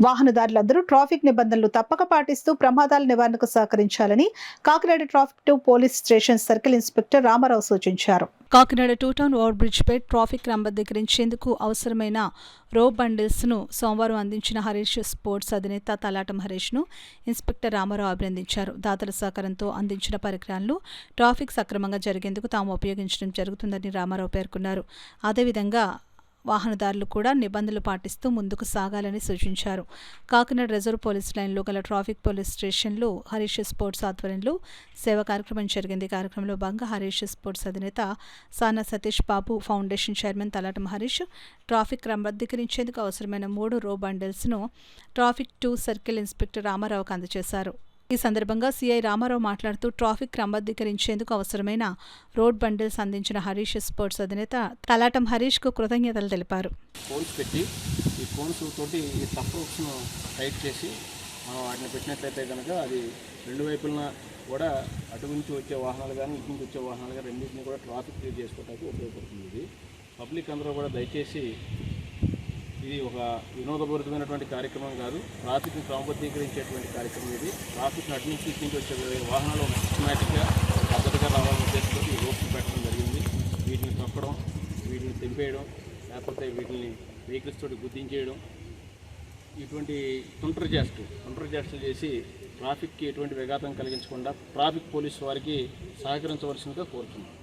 వాహనదారులందరూ traffic నిబంధనలు తప్పక పాటిస్తూ ప్రమాదాల నివారణకు సహకరించాలని Kakinada traffic two police station circle inspector Ramarao సూచించారు. Kakinada two town over bridge పై ట్రాఫిక్ క్రమబద్ధీకరించేందుకు అవసరమైన రో బండిల్స్ను సోమవారం అందించిన హరీష్ స్పోర్ట్స్ అధినేత తలాటం హరీష్ను ఇన్స్పెక్టర్ రామారావు అభినందించారు. దాతల సహకారంతో అందించిన పరికరాలను ట్రాఫిక్ సక్రమంగా జరిగేందుకు తాము ఉపయోగించడం జరుగుతుందని రామారావు పేర్కొన్నారు. అదేవిధంగా వాహనదారులు కూడా నిబంధనలు పాటిస్తూ ముందుకు సాగాలని సూచించారు. కాకినాడ రిజర్వ్ పోలీస్ లైన్లో గల ట్రాఫిక్ పోలీస్ స్టేషన్లో హరీష్ స్పోర్ట్స్ ఆధ్వర్యంలో సేవా కార్యక్రమం జరిగింది. కార్యక్రమంలో భాగంగా హరీష్ స్పోర్ట్స్ అధినేత Sana Satish Babu foundation chairman Talatam Harish traffic క్రమబద్ధీకరించేందుకు అవసరమైన మూడు రో బండిల్స్ను ట్రాఫిక్ టూ సర్కిల్ ఇన్స్పెక్టర్ రామారావుకు అందజేశారు. ఈ సందర్భంగా సీఐ రామారావు మాట్లాడుతూ ట్రాఫిక్ క్రమబద్ధీకరించేందుకు అవసరమైన రోడ్ బండిల్స్ అందించిన హరీష్ స్పోర్ట్స్ అధినేత తలాటం హరీష్కు కృతజ్ఞతలు తెలిపారు. కోన్స్ పెట్టి ఈ కోన్స్ తోటి ఈ సపోర్ట్స్ను టైట్ చేసి మనం వాటిని పెట్టినట్లయితే కనుక అది రెండు వైపులన కూడా అటు నుంచి వచ్చే వాహనాలు కానీ ఇటు నుంచి వచ్చే వాహనాలు కానీ రెండింటిని కూడా ట్రాఫిక్ క్లియర్ చేసుకోవడానికి ఉపయోగపడుతుంది. ఇది పబ్లిక్ అందరూ కూడా దయచేసి ఇది ఒక వినోదభరితమైనటువంటి కార్యక్రమం కాదు. ట్రాఫిక్ని క్రమబద్ధీకరించేటువంటి కార్యక్రమం ఇది. ట్రాఫిక్ అటు నుంచి ఇటు నుంచి వచ్చే వాహనాలు సిస్టమేటిక్గా భద్రతగా రావాలని ఉద్దేశంతో ఈ రోడ్లు పెట్టడం జరిగింది. వీటిని తొక్కడం వీటిని తెంపేయడం లేకపోతే వీటిని వెహికల్స్ తోటి గుర్తించేయడం ఇటువంటి తుంటర్ జాస్టు తుంటర్ జాస్టులు చేసి ట్రాఫిక్కి ఎటువంటి విఘాతం కలిగించకుండా ట్రాఫిక్ పోలీస్ వారికి సహకరించవలసిందిగా కోరుతున్నాం.